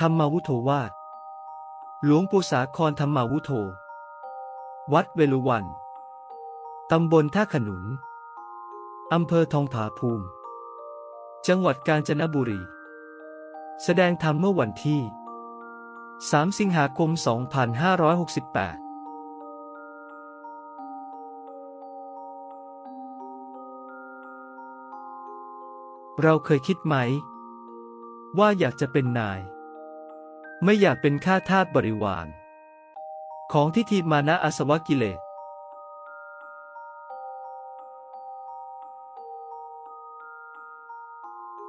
ธรรมาวุโธวาดหลวงปู่สาครธรรมาวุโธ วัดเวลุวัน ตำบลท่าขนุน อำเภอทองผาภูมิ จังหวัดกาญจนบุรี แสดงธรรมเมื่อวันที่ 3 สิงหาคม 2568เราเคยคิดไหม ว่าอยากจะเป็นนาย ไม่อยากเป็นข้าทาสบริวาร ของทิฏฐิมานะอาสวะกิเลส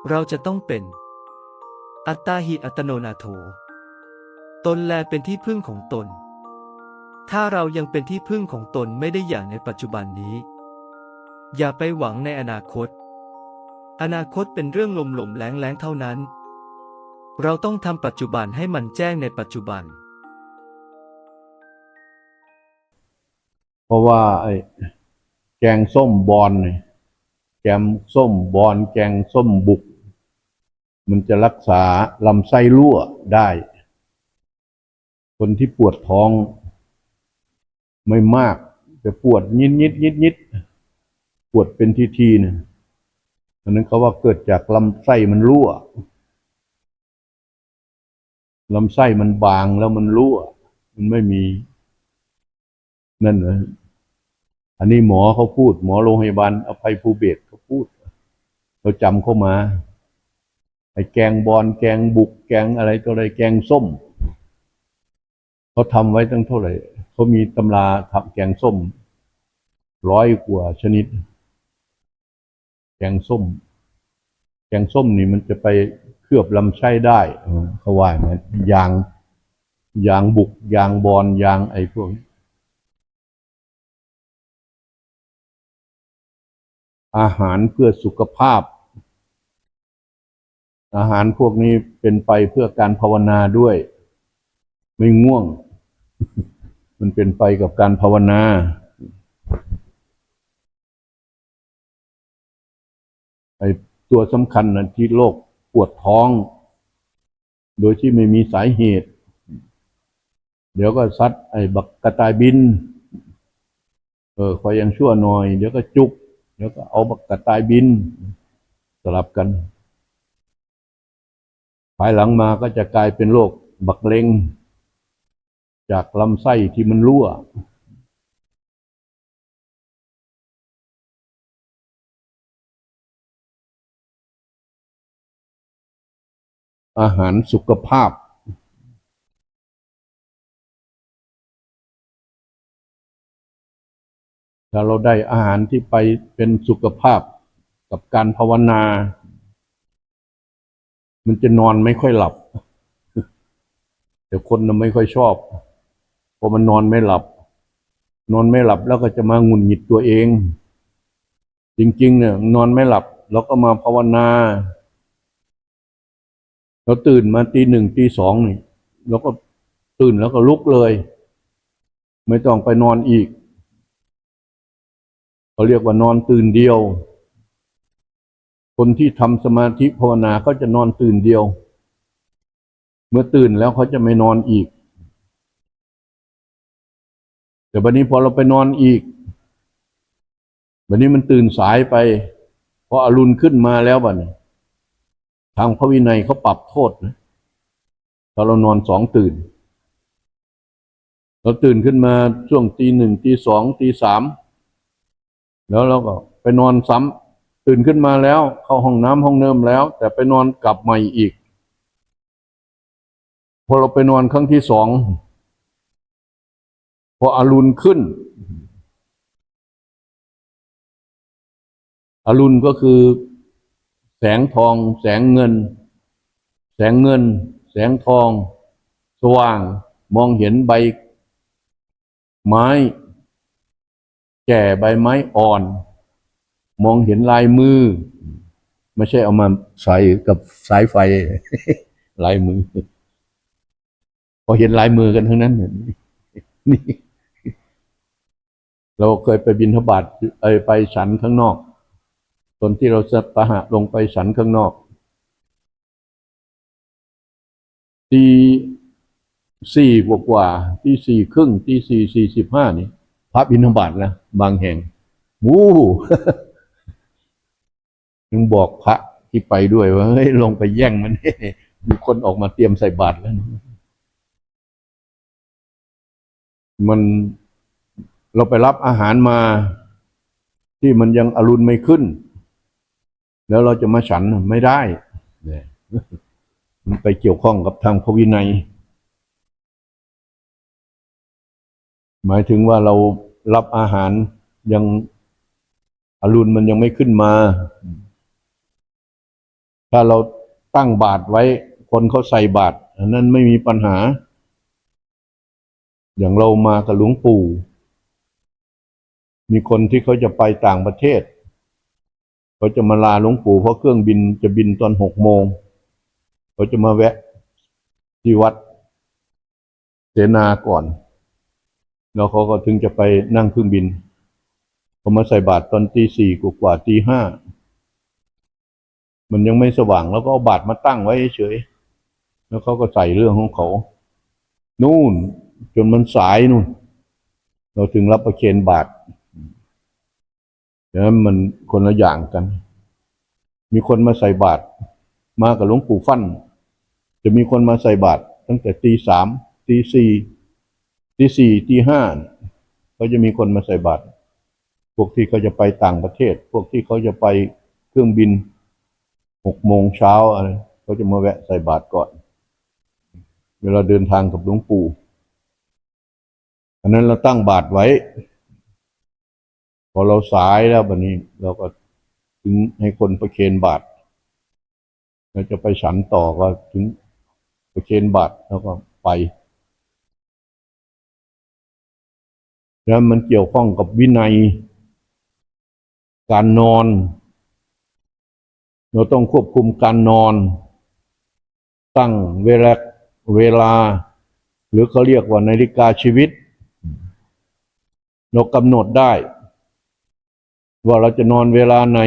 เราจะต้องเป็น อัตตาหิอัตโนนาโถ ตนแลเป็นที่พึ่งของตน ถ้าเรายังเป็นที่พึ่งของตนไม่ได้อย่างในปัจจุบันนี้ อย่าไปหวังในอนาคต อนาคตเป็นเรื่องลมหลมๆแรงแรงๆเท่านั้น เราต้องทำปัจจุบันให้มันแจ้งในปัจจุบัน เพราะว่าไอ้แกงส้มบอลเนี่ยแกงส้มบอลแกงส้มบุก มันจะรักษาลำไส้รั่วได้ คนที่ปวดท้องไม่มาก แต่ปวดนิดนิดนิดนิดๆปวดเป็นทีทีๆเนี่ยอันนั้นเขาว่าเกิดจากลำไส้มันรั่ว ลำไส้มันบางแล้วมันรั่ว มันไม่มี นั่นเหรออันนี้หมอเขาพูด หมอโรงพยาบาลอภัยภูเบศเขาพูด เราจำเข้ามาไอ้แกงบอลแกงบุก แกงอะไรตัวอะไรแกงส้มเขาทำไว้ตั้งเท่าไหร่เขามีตำราทำแกงส้ม ร้อยกว่าชนิด แกงส้ม แกงส้มนี่มันจะไป ลือบลำไส้ได้เขาว่าอย่างนั้นยางยางบุกยางบอลยางไอ้พวกนี้อาหารเพื่อสุขภาพ อาหารพวกนี้เป็นไปเพื่อการภาวนาด้วย ไม่ง่วง มันเป็นไปกับการภาวนาไอ้ตัวสำคัญนะที่โรค ปวดท้อง โดยที่ไม่มีสาเหตุ เดี๋ยวก็ซัดไอ้บักกระต่ายบิน เออคอยยังชั่วหน่อย เดี๋ยวก็จุก เดี๋ยวก็เอาบักกระต่ายบิน สลับกัน ภายหลังมาก็จะกลายเป็นโรคบักเลงจากลำไส้ที่มันรั่ว อาหารสุขภาพถ้าเราได้อาหารที่ไปเป็นสุขภาพกับการภาวนา มันจะนอนไม่ค่อยหลับแต่คนน่ะไม่ค่อยชอบเพราะมันนอนไม่หลับ นอนไม่หลับแล้วก็จะมาหงุดหงิดตัวเอง จริง ๆ เนี่ย นอนไม่หลับ แล้วก็มาภาวนา เราตื่นมาตีหนึ่งตีสองนี่เราก็ตื่นแล้วก็ลุกเลย ไม่ต้องไปนอนอีกเขาเรียกว่านอนตื่นเดียว คนที่ทำสมาธิภาวนาเขาจะนอนตื่นเดียว เมื่อตื่นแล้วเขาจะไม่นอนอีก แต่วันนี้พอเราไปนอนอีก วันนี้มันตื่นสายไปพออรุณขึ้นมาแล้วบัดนี้ ทางพระวินัยเขาปรับโทษนะถ้าเรานอนสองตื่น เราตื่นขึ้นมาช่วงตีหนึ่งตีสองตีสามแล้วเราก็ไปนอนซ้ำตื่นขึ้นมาแล้ว เข้าห้องน้ำห้องเนิมแล้ว แต่ไปนอนกลับใหม่อีก พอเราไปนอนครั้งที่สองพออรุณขึ้น อรุณก็คือ แสงทอง แสงเงิน แสงเงิน แสงทอง สว่าง มองเห็นใบ ไม้ แก่ใบไม้อ่อน มองเห็นลายมือ ไม่ใช่เอามาใส่กับสายไฟ ลายมือ พอเห็นลายมือกันทั้งนั้นนี่เราเคยไปบินทบาทไปฉันข้างนอก นที่เราจะปะหะลงไปฉันข้างนอกตีสี่กว่ากว่าตีสี่ครึ่งตีสี่สี่สิบห้านี่พระบิณฑบาตแล้วบางแห่งวู้ยังบอกพระที่ไปด้วยว่าเฮ้ยลงไปแย่งมันมีคนออกมาเตรียมใส่บาตรแล้วนะมันเราไปรับอาหารมาที่มันยังอรุณไม่ขึ้น แล้วเราจะมาฉันไม่ได้เนี่ยมันไปเกี่ยวข้องกับทางพระวินัย หมายถึงว่าเรารับอาหารยังอรุณมันยังไม่ขึ้นมา ถ้าเราตั้งบาตรไว้ คนเขาใส่บาตรอันนั้นไม่มีปัญหา อย่างเรามากับหลวงปู่ มีคนที่เขาจะไปต่างประเทศ เขาจะมาลาหลวงปู่เพราะเครื่องบินจะบินตอนหกโมงเขาจะมาแวะที่วัดเสนาก่อน แล้วเขาก็ถึงจะไปนั่งเครื่องบินเขามาใส่บาตรตอนตีสี่กว่าตีห้ามันยังไม่สว่างแล้วก็เอาบาตรมาตั้งไว้เฉยแล้วเขาก็ใส่เรื่องของเขานู่นจนมันสายนู่น เราถึงรับประเคนบาตร ดังนั้นมันคนละอย่างกัน มีคนมาใส่บาตรมากับหลวงปู่ฟั่น จะมีคนมาใส่บาตรตั้งแต่ตีสามตีสี่ตีสี่ตีห้าเขาจะมีคนมาใส่บาตรพวกที่เขาจะไปต่างประเทศ พวกที่เขาจะไปเครื่องบินหกโมงเช้าอะไรเขาจะมาแวะใส่บาตรก่อน เวลาเดินทางกับหลวงปู่อันนั้นเราตั้งบาตรไว้ พอเราสายแล้วบัดนี้เราก็ถึงให้คนประเคนบาตรเราจะไปฉันต่อก็ถึงประเคนบาตรแล้วก็ไปแล้วมันเกี่ยวข้องกับวินัย การนอน เราต้องควบคุมการนอน ตั้งเวลาเวลา หรือเขาเรียกว่านาฬิกาชีวิต เรากำหนดได้ ว่าเราจะนอนเวลาไหน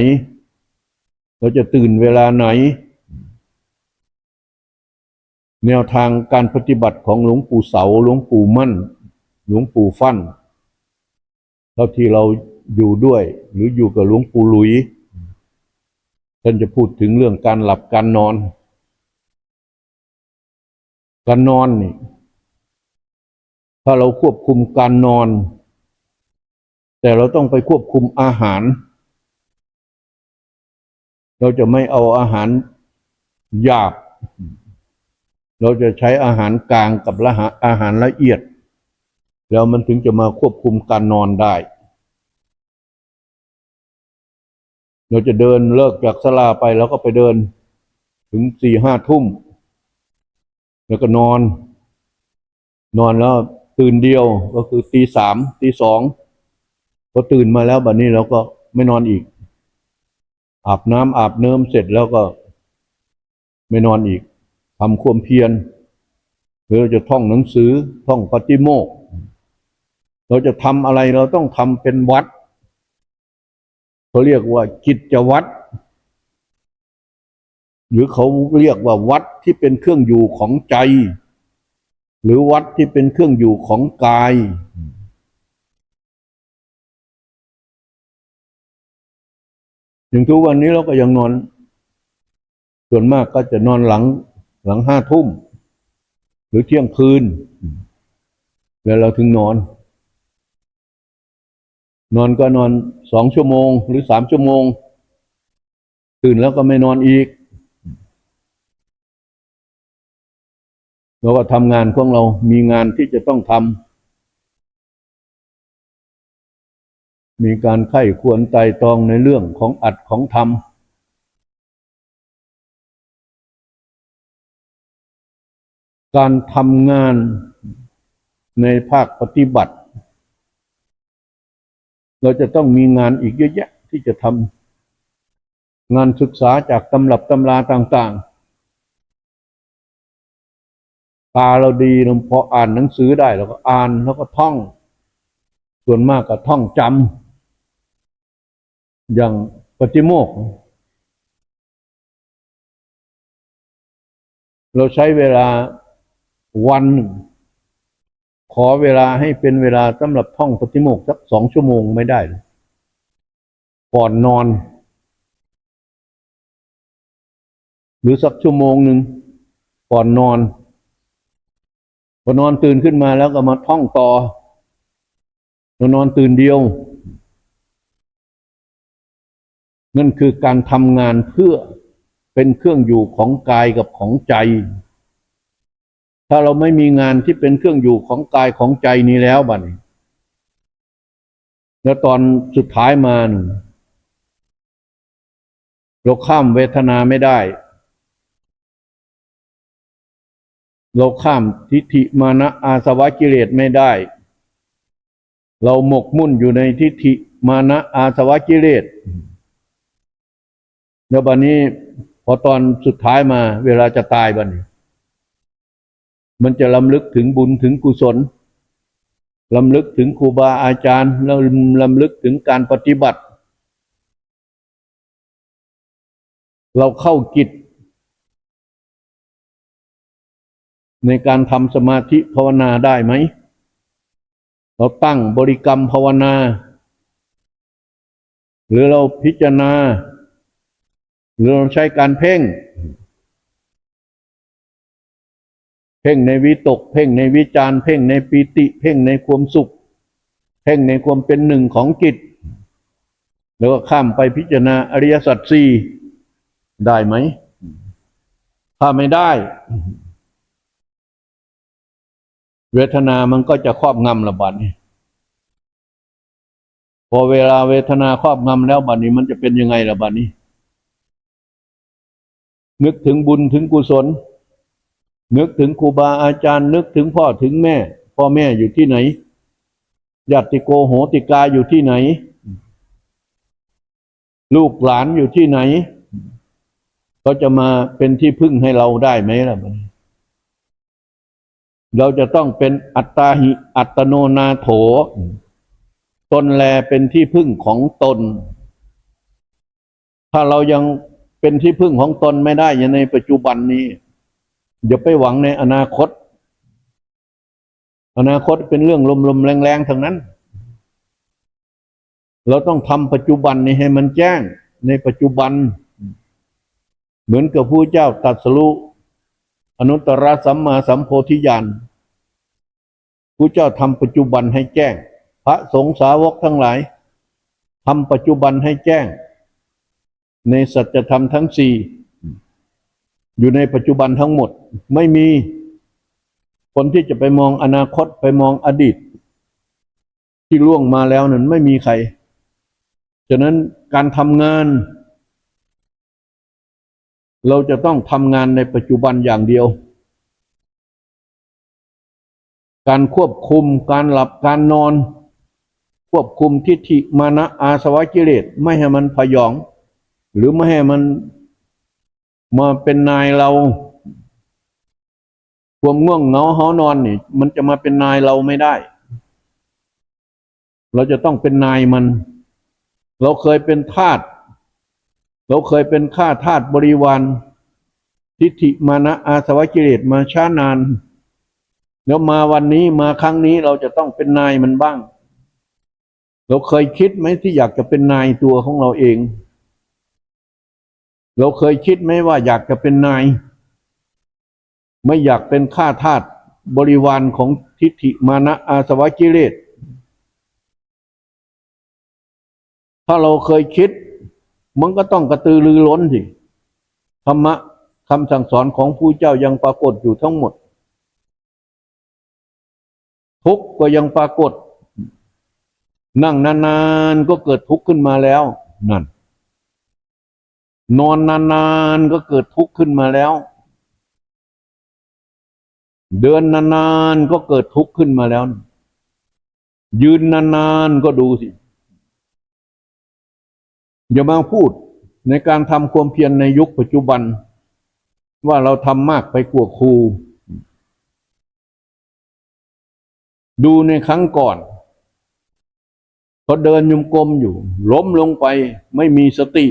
เราจะตื่นเวลาไหน แนวทางการปฏิบัติของหลวงปู่เสาหลวงปู่มั่น หลวงปู่ฟั่นเท่าที่เราอยู่ด้วย หรืออยู่กับหลวงปู่หลุยท่านจะพูดถึงเรื่องการหลับการนอน การนอนนี่ถ้าเราควบคุมการนอน แต่เราต้องไปควบคุมอาหารเราจะไม่เอาอาหารหยาบ เราจะใช้อาหารกลางกับละอาหารละเอียด แล้วมันถึงจะมาควบคุมการนอนได้ เราจะเดินเลิกจากสลาไปแล้วก็ไปเดินถึงสี่ห้าทุ่ม แล้วก็นอน นอนแล้วตื่นเดียวก็คือตีสามตีสอง พอตื่นมาแล้วบัดนี้เราก็ไม่นอนอีก อาบน้ำอาบเนิ้มเสร็จแล้วก็ ไม่นอนอีกทำความเพียรหรือเราจะท่องหนังสือท่องปฏิโมกข์เราจะทำอะไรเราต้องทำเป็นวัดเขาเรียกว่ากิจวัตรหรือเขาเรียกว่าวัดที่เป็นเครื่องอยู่ของใจ หรือวัดที่เป็นเครื่องอยู่ของกาย อย่างทุกวันนี้เราก็ยังนอน ส่วนมากก็จะนอนหลัง หลังห้าทุ่ม หรือเที่ยงคืน แล้วเราถึงนอน นอนก็นอนสองชั่วโมง หรือสามชั่วโมง ตื่นแล้วก็ไม่นอนอีกเราก็ทำงานของเรามีงานที่จะต้องทำ มีการไข้ควรไตรตรองในเรื่องของอัดของทำการทำงานในภาคปฏิบัติ เราจะต้องมีงานอีกเยอะแยะที่จะทำงานศึกษาจากตำรับตำราต่าง ๆ ตาเราดีเราพออ่านหนังสือได้เราก็อ่านแล้วก็ท่อง ส่วนมากก็ท่องจำ อย่างปฏิโมก เราใช้เวลาวัน ขอเวลาให้เป็นเวลาสำหรับท่องปฏิโมกสักสองชั่วโมงไม่ได้เลยก่อนนอน หรือสักชั่วโมงหนึ่งก่อนนอนพอนอนตื่นขึ้นมาแล้วก็มาท่องต่อเรานอนตื่นเดียว นั่นคือการทำงานเพื่อเป็นเครื่องอยู่ของกายกับของใจ ถ้าเราไม่มีงานที่เป็นเครื่องอยู่ของกายของใจนี้แล้วบัดนี้แล้วตอนสุดท้ายมาหนึ่งเราข้ามเวทนาไม่ได้ เราข้ามทิฏฐิมานะอาสวะกิเลสไม่ได้ เราหมกมุ่นอยู่ในทิฏฐิมานะอาสวะกิเลส แล้วบัดนี้พอตอนสุดท้ายมาเวลาจะตายบัดนี้ มันจะลำลึกถึงบุญถึงกุศลลำลึกถึงครูบาอาจารย์แล้วลำลึกถึงการปฏิบัติ เราเข้ากิจ ในการทำสมาธิภาวนาได้ไหม เราตั้งบริกรรมภาวนา หรือเราพิจารณา หรือเราใช้การเพ่ง เพ่งในวิตก เพ่งในวิจารเพ่งในปีติ เพ่งในความสุข เพ่งในความเป็นหนึ่งของจิต แล้วก็ข้ามไปพิจารณาอริยสัจสี่ได้ไหม ถ้าไม่ได้ เวทนามันก็จะครอบงำระบัดนี้พอเวลาเวทนาครอบงำแล้วบัดนี้มันจะเป็นยังไงระบัดนี้ นึกถึงบุญถึงกุศล นึกถึงครูบาอาจารย์ นึกถึงพ่อถึงแม่ พ่อแม่อยู่ที่ไหนญาติโกโหติกาอยู่ที่ไหน ลูกหลานอยู่ที่ไหนก็จะมาเป็นที่พึ่งให้เราได้ไหมล่ะบันเราจะต้องเป็นอัตตาหิอัตโนนาโถ ตนแลเป็นที่พึ่งของตน ถ้าเรายัง เป็นที่พึ่งของตนไม่ได้อย่างในปัจจุบันนี้อย่าไปหวังในอนาคต อนาคตเป็นเรื่องลมๆแรงๆทั้งนั้น เราต้องทำปัจจุบันนี้ให้มันแจ้งในปัจจุบัน เหมือนกับผู้เจ้าตรัสรู้อนุตตรสัมมาสัมโพธิญาณผู้เจ้าทำปัจจุบันให้แจ้ง พระสงฆ์สาวกทั้งหลายทำปัจจุบันให้แจ้ง ในสัจธรรมทั้งสี่อยู่ในปัจจุบันทั้งหมด ไม่มีคนที่จะไปมองอนาคตไปมองอดีต ที่ล่วงมาแล้วนั้นไม่มีใครฉะนั้นการทำงาน เราจะต้องทำงานในปัจจุบันอย่างเดียว การควบคุมการหลับการนอน ควบคุมทิฏฐิมานะอาสวะกิเลสไม่ให้มันพยอง หรือไม่ให้มันมาเป็นนายเราความง่วงเหงาหอนอนนี่มันจะมาเป็นนายเราไม่ได้ เราจะต้องเป็นนายมัน เราเคยเป็นทาสเราเคยเป็นข้าทาสบริวารทิฏฐิมานะอาสวะกิเลสมาช้านาน แล้วมาวันนี้มาครั้งนี้เราจะต้องเป็นนายมันบ้าง เราเคยคิดไหมที่อยากจะเป็นนายตัวของเราเอง เราเคยคิดไหมว่าอยากจะเป็นนาย ไม่อยากเป็นข้าทาสบริวารของทิฏฐิมานะอาสวะกิเลสถ้าเราเคยคิด มันก็ต้องกระตือรือร้นสิธรรมะคำสั่งสอนของผู้เจ้ายังปรากฏอยู่ทั้งหมด ทุกข์ก็ยังปรากฏ นั่งนานๆก็เกิดทุกข์ขึ้นมาแล้วนั่น นอนนานๆก็เกิดทุกข์ขึ้นมาแล้ว เดินนานๆก็เกิดทุกข์ขึ้นมาแล้ว ยืนนานๆก็ดูสิ อย่ามาพูดในการทำความเพียรในยุคปัจจุบัน ว่าเราทำมากไปกว่าครู ดูในครั้งก่อนเขาเดินยมกลมอยู่ ล้มลงไปไม่มีสติ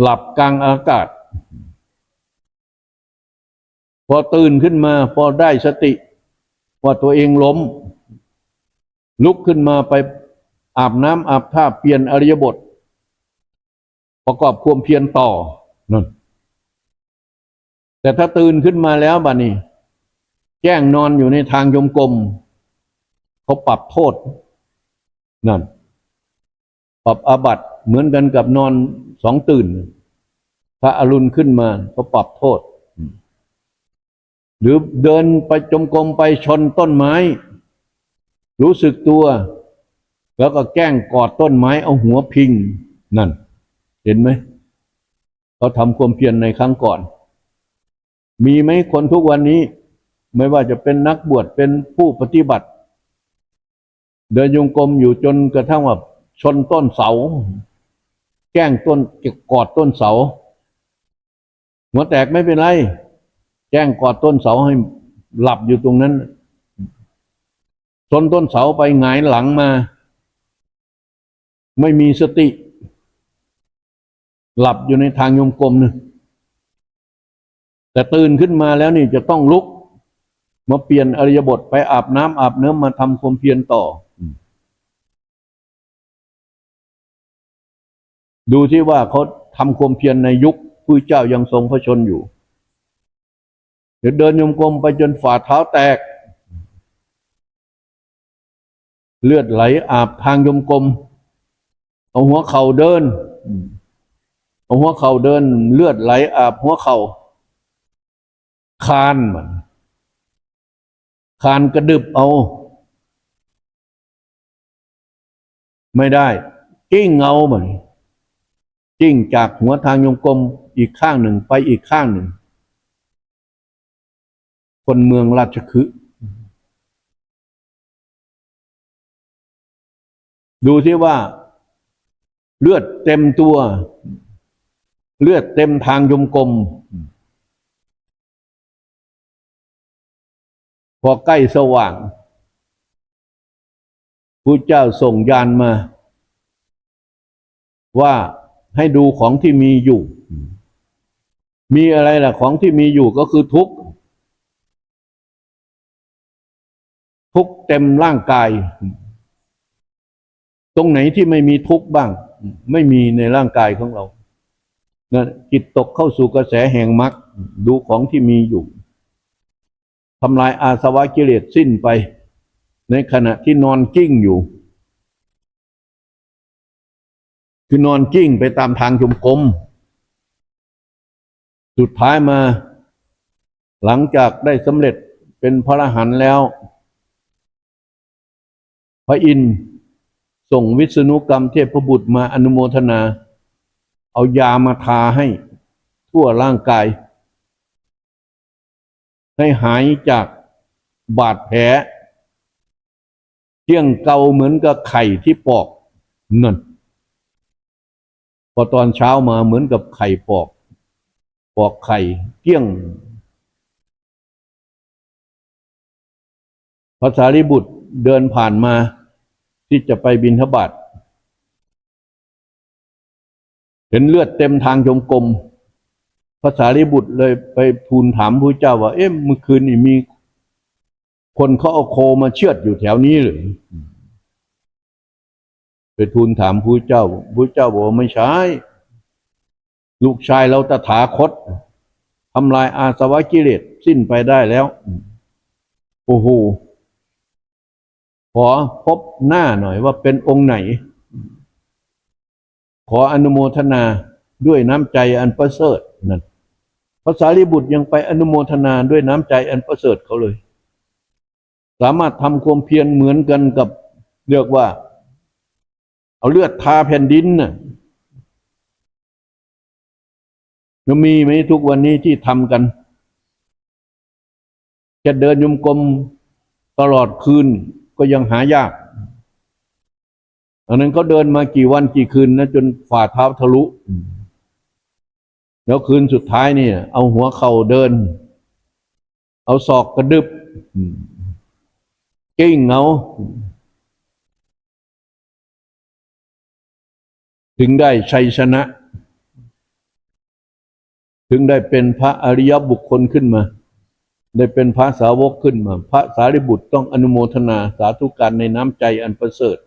หลับกลางอากาศ พอตื่นขึ้นมาพอได้สติ ว่าตัวเองล้ม ลุกขึ้นมาไปอาบน้ำอาบท่าเปลี่ยนอริยบท ประกอบความเพียรต่อนั่นแต่ถ้าตื่นขึ้นมาแล้วบัดนี้ แจ้งนอนอยู่ในทางยมกลมเขาปรับโทษนั่นปรับอาบัตเหมือนกันกับนอน สองตื่น พระอรุณขึ้นมาเขาปรับโทษ หรือเดินไปจมกรมไปชนต้นไม้ รู้สึกตัว แล้วก็แกล้งกอดต้นไม้เอาหัวพิงนั่น เห็นไหมเขาทำความเพียรในครั้งก่อน มีไหมคนทุกวันนี้ ไม่ว่าจะเป็นนักบวชเป็นผู้ปฏิบัติ เดินยงกรมอยู่จนกระทั่งว่าชนต้นเสา แกล้งต้นกอดต้นเสา หัวแตกไม่เป็นไรแก้งกอดต้นเสาให้หลับอยู่ตรงนั้นชนต้นเสาไปหงายหลังมา ไม่มีสติ หลับอยู่ในทางยมกลมนะแต่ตื่นขึ้นมาแล้วนี่จะต้องลุก มาเปลี่ยนอริยบทไปอาบน้ำอาบเนื้อมาทำความเพียรต่อ ดูที่ว่าเขาทำความเพียรในยุคผู้เจ้ายังทรงพระชนอยู่เดี๋ยวเดินโยมกลมไปจนฝ่าเท้าแตก เลือดไหลอาบทางโยมกลมเอาหัวเข่าเดินเอาหัวเข่าเดิน เลือดไหลอาบหัวเข่าคานมันคานกระดึบเอา ไม่ได้กิ้งเงาเหมัน กิ้งจากหัวทางยงกลมอีกข้างหนึ่งไปอีกข้างหนึ่ง คนเมืองราชคฤห์ดูที่ว่า เลือดเต็มตัว เลือดเต็มทางยมกลม พอใกล้สว่างพระเจ้าส่งยานมา ว่า ให้ดูของที่มีอยู่ มีอะไรล่ะ ของที่มีอยู่ก็คือทุกข์ทุกเต็มร่างกาย ตรงไหนที่ไม่มีทุกข์บ้าง ไม่มีในร่างกายของเรานะจิตตกเข้าสู่กระแสแห่งมรรคดูของที่มีอยู่ทำลายอาสวะกิเลสสิ้นไป ในขณะที่นอนกิ้งอยู่ คือนอนกิ้งไปตามทางจมกรมสุดท้ายมา หลังจากได้สำเร็จเป็นพระอรหันต์แล้ว พระอินทร์ส่งวิษณุกรรมเทพบุตรมาอนุโมทนา เอายามาทาให้ทั่วร่างกาย ให้หายจากบาดแผลเที่ยงเกาเหมือนกับไข่ที่ปอกนั่น พอตอนเช้ามาเหมือนกับไข่ปอก ปอกไข่เกี้ยง ภาษาริบุตรเดินผ่านมาที่จะไปบินทบาทเห็นเลือดเต็มทางจงกรมภาษาริบุตรเลยไปทูลถามพระเจ้าว่า เอ๊ะเมื่อคืนนี่มี คนเขาเอาโคมาเชือดอยู่แถวนี้หรือ ไปทูลถามพระเจ้าพระเจ้าบอกไม่ใช่ลูกชายเราตถาคตทำลายอาสวะกิเลสสิ้นไปได้แล้ว โอ้โหขอพบหน้าหน่อยว่าเป็นองค์ไหน ขออนุโมทนาด้วยน้ำใจอันประเสริฐนั่นภาษาลิบุตรยังไปอนุโมทนาด้วยน้ำใจอันประเสริฐเขาเลย สามารถทำความเพียรเหมือนกันกับเรียกว่า เอาเลือดทาแผ่นดินน่ะยังมีไหมทุกวันนี้ที่ทำกัน จะเดินยมกลมตลอดคืนก็ยังหายากอันนั้นเขาเดินมากี่วันกี่คืนนะจนฝ่าเท้าทะลุ แล้วคืนสุดท้ายเนี่ย เอาหัวเข่าเดิน เอาศอกกระดึบกิ้งเงา ถึงได้ชัยชนะ ถึงได้เป็นพระอริยบุคคลขึ้นมา ได้เป็นพระสาวกขึ้นมา พระสารีบุตรต้องอนุโมทนาสาธุการในน้ำใจอันประเสริฐ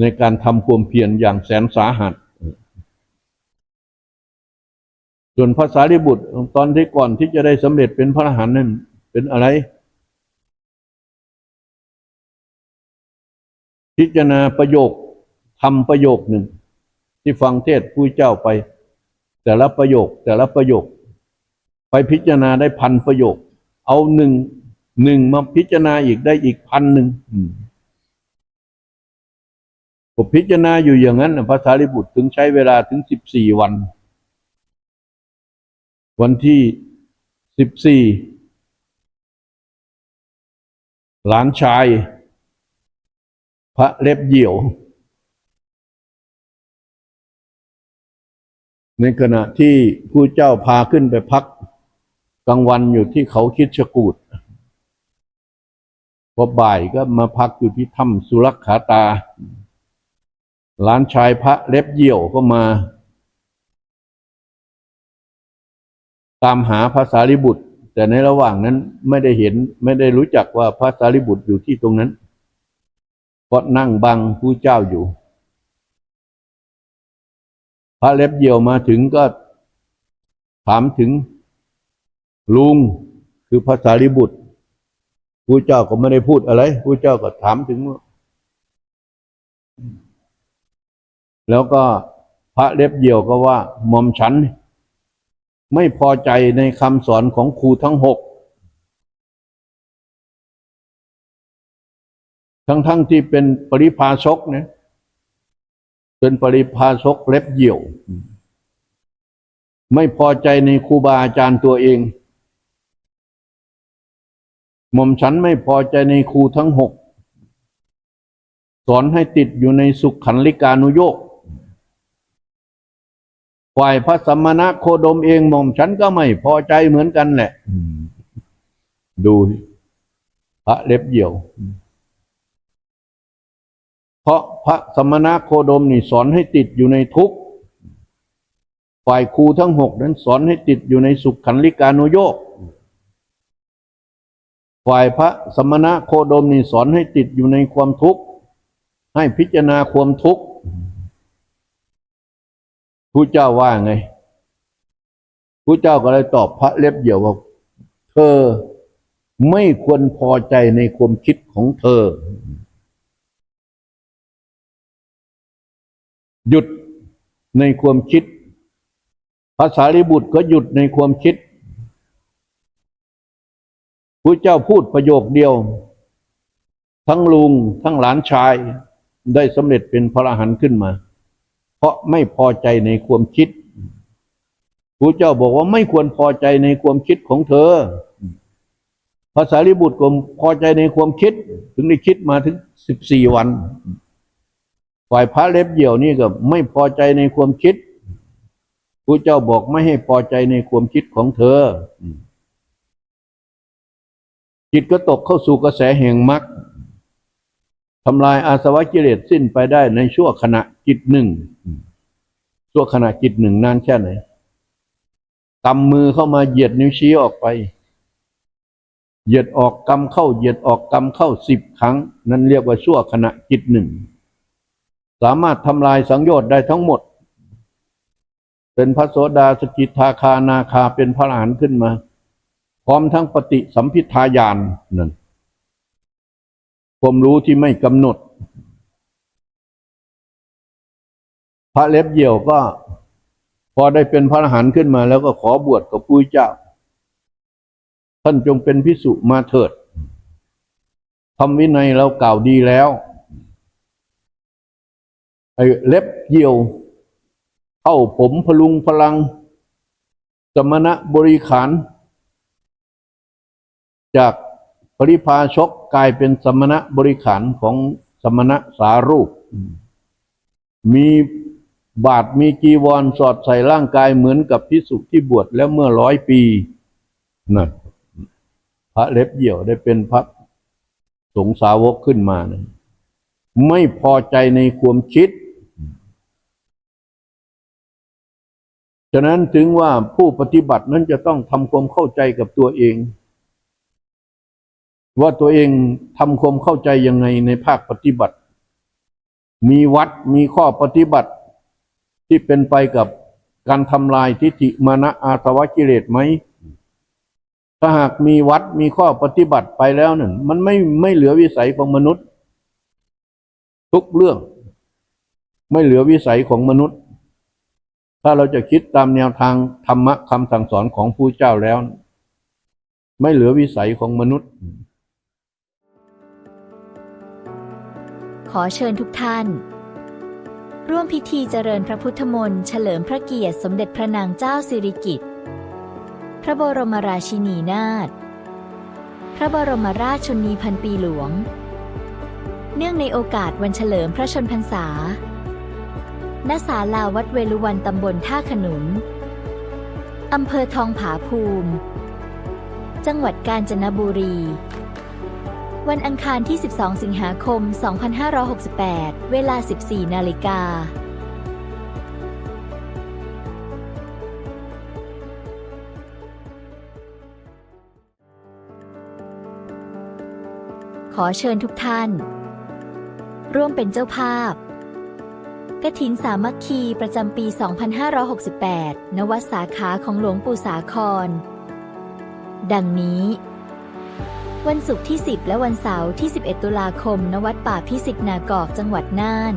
ในการทำความเพียรอย่างแสนสาหัสส่วนพระสารีบุตรตอนที่ก่อนที่จะได้สำเร็จเป็นพระอรหันต์นั้นเป็นอะไร พิจารณาประโยค ทำประโยคหนึ่ง ที่ฟังเทศผู้เจ้าไป แต่ละประโยคแต่ละประโยค ไปพิจารณาได้พันประโยค เอาหนึ่งหนึ่งมาพิจารณาอีกได้อีกพันหนึ่งผมพิจารณาอยู่อย่างนั้นพระสารีบุตรถึงใช้เวลาถึงสิบสี่วัน วันที่สิบสี่หลานชาย พระเล็บเหี่ยว ในขณะที่ผู้เจ้าพาขึ้นไปพักกลางวันอยู่ที่เขาคิดชกูดพอบ่ายก็มาพักอยู่ที่ถ้ำสุรักขาตาหลานชายพระเล็บเหี่ยวก็มา ตามหาพระสารีบุตร แต่ในระหว่างนั้นไม่ได้เห็นไม่ได้รู้จักว่าพระสารีบุตรอยู่ที่ตรงนั้น เพราะนั่งบังผู้เจ้าอยู่ พระเล็บเหี่ยวมาถึงก็ถามถึงลุงคือพระสารีบุตรผู้เจ้าก็ไม่ได้พูดอะไรผู้เจ้าก็ถามถึง แล้วก็พระเล็บเหี่ยวก็ว่าหม่อมฉัน ไม่พอใจในคำสอนของครูทั้งหกทั้งๆที่เป็นปริพาชกเนี่ย เป็นปริพาชกเล็บเหี่ยว ไม่พอใจในครูบาอาจารย์ตัวเอง หม่อมฉันไม่พอใจในครูทั้งหก สอนให้ติดอยู่ในสุขขันลิกานุโยกฝ่ายพระสัมมาณโคดมเองหม่อมฉันก็ไม่พอใจเหมือนกันแหละ ดูพระเล็บเหี่ยว เพราะพระสมณะโคดมนี่สอนให้ติดอยู่ในทุกข์ฝ่ายครูทั้งหกนั้นสอนให้ติดอยู่ในสุขขันลิกานุโยกฝ่ายพระสมณะโคดมนี่สอนให้ติดอยู่ในความทุกข์ให้พิจารณาความทุกข์ผู้เจ้าว่าไงผู้เจ้าก็เลยตอบพระเล็บเหี่ยวว่าเธอไม่ควรพอใจในความคิดของเธอ หยุดในความคิด ภาษาริบุตรก็หยุดในความคิดพระเจ้าพูดประโยคเดียว ทั้งลุงทั้งหลานชายได้สำเร็จเป็นพระอรหันต์ขึ้นมา เพราะไม่พอใจในความคิดพระเจ้าบอกว่าไม่ควรพอใจในความคิดของเธอ ภาษาริบุตรก็พอใจในความคิด ถึงได้คิดมาถึงสิบสี่วัน ฝ่ายพระเล็บเหี่ยวนี่ก็ไม่พอใจในความคิดพระเจ้าบอกไม่ให้พอใจในความคิดของเธอ จิตก็ตกเข้าสู่กระแสแห่งมรรคทำลายอาสวะกิเลสสิ้นไปได้ในชั่วขณะจิตหนึ่งชั่วขณะจิตหนึ่งนานแค่ไหนกำมือเข้ามาเหยียดนิ้วชี้ออกไป เหยียดออกกำเข้าเหยียดออกกำเข้าสิบครั้ง นั่นเรียกว่าชั่วขณะจิตหนึ่ง สามารถทำลายสังโยชน์ได้ทั้งหมด เป็นพระโสดาสกิทาคานาคาเป็นพระอรหันต์ขึ้นมา พร้อมทั้งปฏิสัมพิทายานนั่นความรู้ที่ไม่กำหนด พระเล็บเหี่ยวก็ พอได้เป็นพระอรหันต์ขึ้นมา แล้วก็ขอบวชกับผู้เจ้า ท่านจงเป็นพิสุมาเถิดทำวินัยเรากล่าวดีแล้ว ไอ้เล็บเหี่ยวเข้าผมพลุงพลัง สมณะบริขาร จากปริพาชกกลายเป็นสมณะบริขารของสมณะสารูป มีบาทมีจีวรสอดใส่ร่างกายเหมือนกับพิสุที่บวชแล้วเมื่อร้อยปีนั่นพระเล็บเหี่ยวได้เป็นพระสงสาวกขึ้นมานะไม่พอใจในความคิด ฉะนั้นถึงว่าผู้ปฏิบัตินั้นจะต้องทำความเข้าใจกับตัวเอง ว่าตัวเองทำความเข้าใจยังไงในภาคปฏิบัติ มีวัดมีข้อปฏิบัติที่เป็นไปกับการทำลายทิฏฐิมานะอาสวะกิเลสไหมถ้าหากมีวัดมีข้อปฏิบัติไปแล้วนั่นมันไม่ไม่เหลือวิสัยของมนุษย์ ทุกเรื่อง ไม่เหลือวิสัยของมนุษย์ ถ้าเราจะคิดตามแนวทางธรรมะคำสั่งสอนของผู้เจ้าแล้ว ไม่เหลือวิสัยของมนุษย์ ขอเชิญทุกท่าน ร่วมพิธีเจริญพระพุทธมนต์เฉลิมพระเกียรติสมเด็จพระนางเจ้าสิริกิติ์พระบรมราชินีนาถพระบรมราชชนนีพันปีหลวง เนื่องในโอกาสวันเฉลิมพระชนพรรษา ณศาลาวัดเวลุวันตำบลท่าขนุน อำเภอทองผาภูมิ จังหวัดกาญจนบุรี วันอังคารที่ 12 สิงหาคม 2568 เวลา 14 นาฬิกาขอเชิญทุกท่าน ร่วมเป็นเจ้าภาพ กฐินสามัคคีประจำปี 2568ณวัดสาขาของหลวงปู่สาคร ดังนี้ วันศุกร์ที่ 10 และวันเสาร์ที่ 11 ตุลาคม ณ วัดป่าพิสิกนากอกจังหวัดน่าน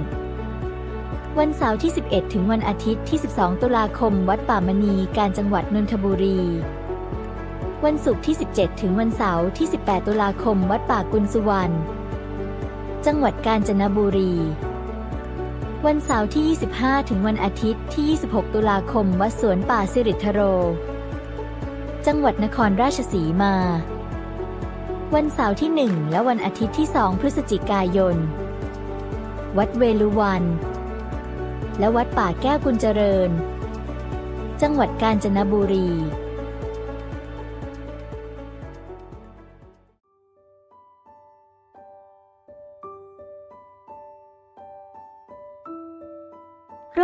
วันเสาร์ที่ 11 ถึงวันอาทิตย์ที่ 12 ตุลาคม วัดป่ามณีการจังหวัดนนทบุรี วันศุกร์ที่ 17 ถึงวันเสาร์ที่ 18 ตุลาคม วัดป่ากุลสุวรรณ จังหวัดกาญจนบุรี วันเสาร์ที่ 25 ถึงวันอาทิตย์ที่ 26 ตุลาคม วัดสวนป่าสิริทโร จังหวัดนครราชสีมา วันเสาร์ที่ 1 และวันอาทิตย์ที่ 2 พฤศจิกายน วัดเวลุวัน และวัดป่าแก้วกุญเจริญ จังหวัดกาญจนบุรี